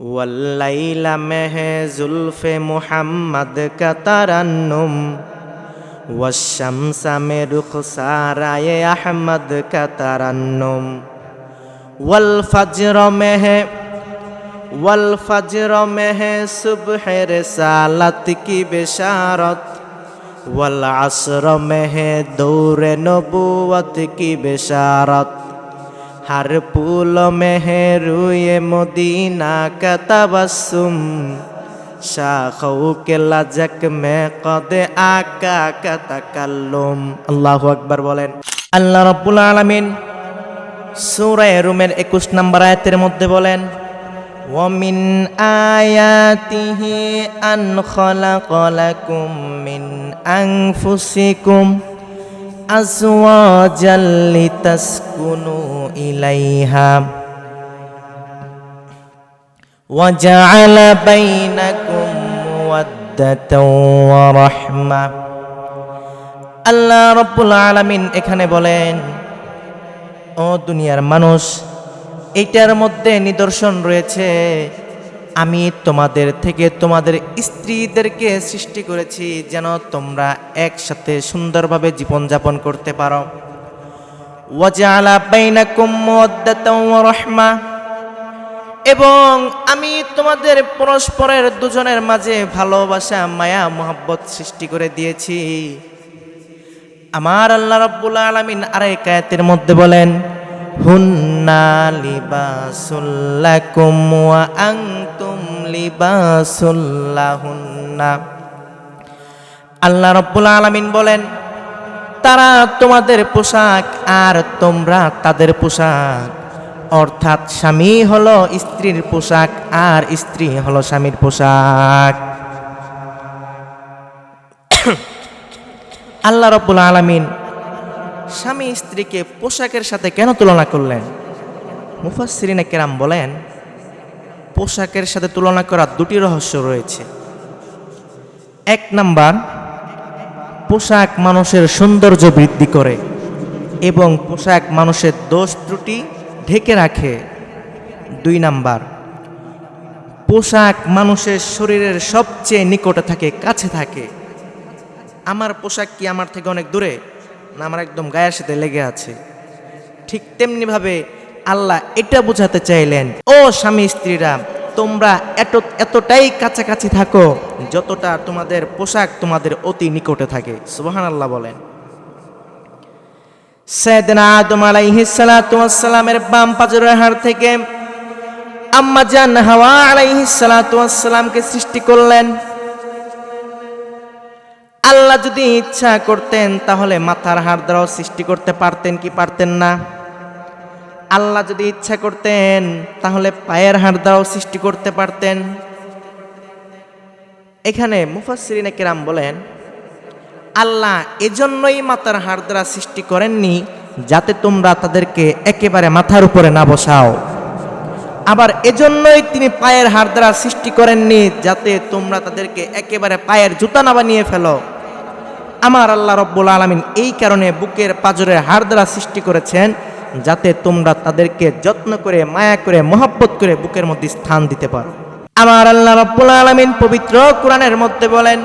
والليل مه زلف محمد كترنم والشمس مرخسارة أحمد كترنم والفجر مه والفجر مه صبح رسالت کی بشارت والعصر مه دور نبوت کی بشارت हर पुल में है रुए मोदीना का तबस्सुम शाखों के लजक में कद आका का तकल्लुम अल्लाह अकबर बोलें আল্লাহ রব্বুল আলমিন সুরায় রুমের একুশ নম্বর আয়াতের মধ্যে বলেন ومن آياته أن خلق لكم من أنفسكم أزواجا لتسكنوا إليها وجعل بينكم مودة ورحمة আল্লাহ রব্বুল আলামিন এখানে বলেন ও দুনিয়ার মানুষ এইটার মধ্যে নিদর্শন রয়েছে আমি তোমাদের থেকে তোমাদের স্ত্রীদেরকে সৃষ্টি করেছি যেন তোমরা একসাথে সুন্দরভাবে জীবনযাপন করতে পারো। রাহমা। এবং আমি তোমাদের পরস্পরের দুজনের মাঝে ভালোবাসা, মায়া, মোহাব্বত সৃষ্টি করে দিয়েছি। আমার আল্লাহ রাব্বুল আলামিন আরেক আয়াতের মধ্যে বলেন হুন্না লিবাসুল্লাকুম ওয়া আনতুম লিবাসুল্লাহুন্না আল্লাহ রাব্বুল আলামিন বলেন, তারা তোমাদের পোশাক আর তোমরা তাদের পোশাক। অর্থাৎ স্বামী হলো স্ত্রীর পোশাক আর স্ত্রী হলো স্বামীর পোশাক। আল্লাহ রব্বুল আলামিন স্বামী স্ত্রীকে পোশাকের সাথে কেন তুলনা করলেন? মুফাসসিরিনে কেরাম বলেন, পোশাকের সাথে তুলনা করার দুটি রহস্য রয়েছে। এক নাম্বার, পোশাক মানুষের সৌন্দর্য বৃদ্ধি করে এবং পোশাক মানুষের দোষ ত্রুটি ঢেকে রাখে। দুই নাম্বার, পোশাক মানুষের শরীরের সবচেয়ে নিকটে থাকে, কাছে থাকে। আমার পোশাক কি আমার থেকে অনেক দূরে? না, আমার একদম গায়ের সাথে লেগে আছে। ঠিক তেমনিভাবে আল্লাহ এটা বোঝাতে চাইলেন, ও স্বামী স্ত্রীরা, তোমরা এত, এতটাই কাছাকাছি থাকো, যতটা তোমাদের পোশাক তোমাদের অতি নিকটে থাকে। সুবাহান আল্লাহ বলেন সালামের বাম পাজরের থেকে আম্মা জান হাওয়া আলাইহিস সালাতু সালামকে সৃষ্টি করলেন। আল্লাহ যদি ইচ্ছা করতেন, তাহলে মাথার হাড় দ্বারাও সৃষ্টি করতে পারতেন কি পারতেন না? আল্লাহ যদি ইচ্ছা করতেন, তাহলে পায়ের হাড় দ্বারাও সৃষ্টি করতে পারতেন। এখানে মুফাসসিরিনে কেরাম বলেন, আল্লাহ এজন্যই মাথার হাড় দ্বারা সৃষ্টি করেননি, যাতে তোমরা তাদেরকে একেবারে মাথার উপরে না বসাও। আবার এজন্যই তিনি পায়ের হাড় দ্বারা সৃষ্টি করেননি, যাতে তোমরা তাদেরকে একেবারে পায়ের জুতা না বানিয়ে ফেলো। আমার আল্লাহ রব্বুল আলমিন এই কারণে বুকের পাজরের হাড় দ্বারা সৃষ্টি করেছেন যাতে তোমরা তাদেরকে যত্ন করে, মায়া করে, মহাব্বত করে বুকের মধ্যে স্থান দিতে পারো। আমার আল্লাহ রব্বুল আলমিন পবিত্র কোরআনের মধ্যে বলেন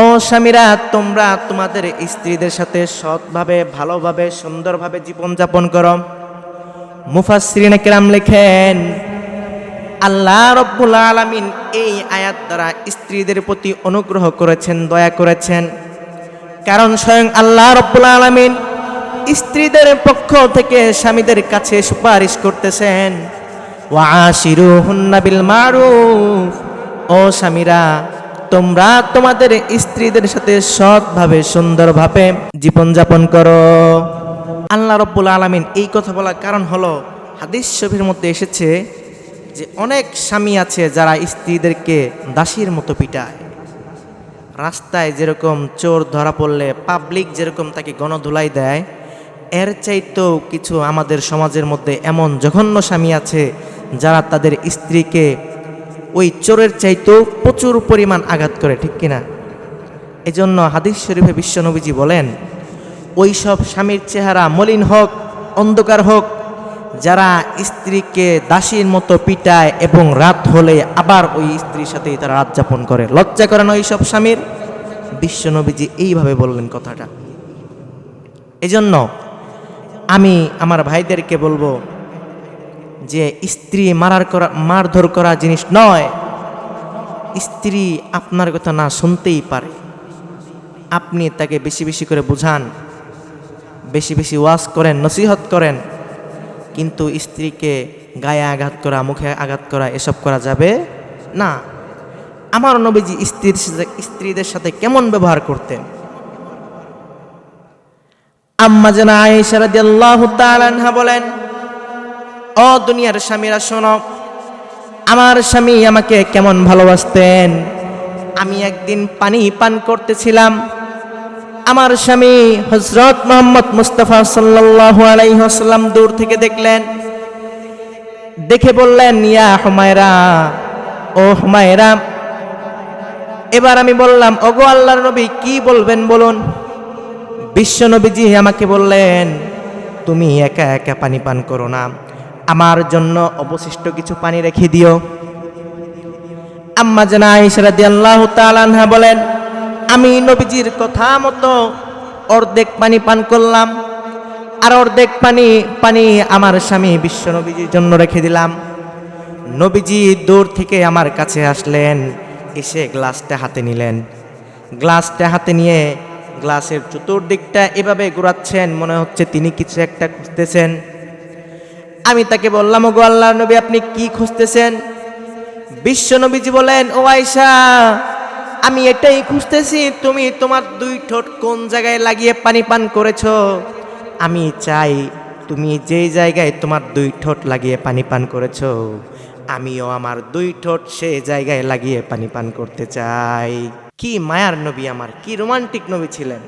ও স্বামীরা, তোমরা তোমাদের স্ত্রীদের সাথে সৎভাবে, ভালোভাবে, সুন্দরভাবে জীবনযাপন করো। মুফাসসিরিনে কেরাম লেখেন আল্লাহ রব্বুল আলামিন এই আয়াত দ্বারা স্ত্রীদের প্রতি অনুগ্রহ করেছেন, দয়া করেছেন। কারণ স্বয়ং আল্লাহ রব্বুল আলামিন স্ত্রীদের পক্ষ থেকে স্বামীদের কাছে সুপারিশ করতেছেন ওয়াশিরুহুন্না হুন্নাবিল মারুফ। ও স্বামীরা, তোমরা তোমাদের স্ত্রীদের সাথে সৎভাবে, সুন্দরভাবে জীবনযাপন করো। আল্লাহ রব্বুল আলামিন এই কথা বলার কারণ হলো, হাদিস শরীফের মধ্যে এসেছে যে অনেক স্বামী আছে যারা স্ত্রীদেরকে দাসীর মতো পিটায়। রাস্তায় যেরকম চোর ধরা পড়লে পাবলিক যেরকম তাকে গণধুলাই দেয়, এর চাইতেও কিছু আমাদের সমাজের মধ্যে এমন জঘন্য স্বামী আছে যারা তাদের স্ত্রীকে ওই চোরের চাইতেও প্রচুর পরিমাণ আঘাত করে, ঠিক কিনা? এজন্য হাদিস শরীফে বিশ্বনবীজি বলেন ওই সব স্বামীর চেহারা মলিন হোক, অন্ধকার হোক যারা স্ত্রীকে দাসীর মতো পিটায় এবং রাত হলে আবার ওই স্ত্রীর সাথেই তারা রাত যাপন করে। লজ্জা করে না ওইসব স্বামীর? বিশ্বনবীজি এইভাবে বললেন কথাটা। এজন্য আমি আমার ভাইদেরকে বলব যে স্ত্রী মারার করা মারধর করা জিনিস নয়। স্ত্রী আপনার কথা না শুনতেই পারে। আপনি তাকে বেশি বেশি করে বুঝান, বেশি বেশি ওয়াজ করেন, নসিহত করেন। কিন্তু স্ত্রীকে গায়ে আঘাত করা, মুখে আঘাত করা, এসব করা যাবে না। আমার নবীজি স্ত্রীর স্ত্রীদের সাথে কেমন ব্যবহার করতেন? আম্মা যেন আয়েশা রাদিয়াল্লাহু তাআলা আনহা বলেন, ও দুনিয়ার স্বামীরা, শোনো, আমার স্বামী আমাকে কেমন ভালোবাসতেন? আমি একদিন পানি পান করতেছিলাম আমার স্বামী হজরত মোহাম্মদ মুস্তফা সাল্লাল্লাহু আলাইহি ওয়াসাল্লাম দূর থেকে দেখলেন। দেখে বললেন, ইয়া হুমায়রা, ও হুমায়রা। এবার আমি বললাম, ওগো আল্লাহর নবী, কি বলবেন বলুন? বিশ্ব নবীজি আমাকে বললেন, তুমি একা একা পানি পান করো না। আমার জন্য অবশিষ্ট কিছু পানি রেখে দিও। আম্মা জানা ইসরাদি আল্লাহ তালানহা বলেন আমি নবীজির কথা মতো অর্ধেক পানি পান করলাম, আর অর্ধেক পানি পানি আমার স্বামী বিশ্ব নবীজির জন্য রেখে দিলাম। নবীজি দূর থেকে আমার কাছে আসলেন, এসে গ্লাসটা হাতে নিলেন। গ্লাসটা হাতে নিয়ে গ্লাসের চতুর্দিকটা এভাবে ঘোরাচ্ছেন, মনে হচ্ছে তিনি কিছু একটা খুঁজতেছেন। আমি তাকে বললাম গো আল্লাহ নবী, আপনি কি খুঁজতেছেন? বিশ্ব নবীজি বলেন, ও আয়সা আমি এটাই খুঁজতেছি, তুমি তোমার দুই ঠোঁট কোন জায়গায় লাগিয়ে পানি পান করেছ? আমি চাই তুমি যেই জায়গায় তোমার দুই ঠোঁট লাগিয়ে পানি পান করেছ, আমিও আমার দুই ঠোঁট সে জায়গায় লাগিয়ে পানি পান করতে চাই। কি মায়ার নবী আমার, কি রোমান্টিক নবী ছিলেন।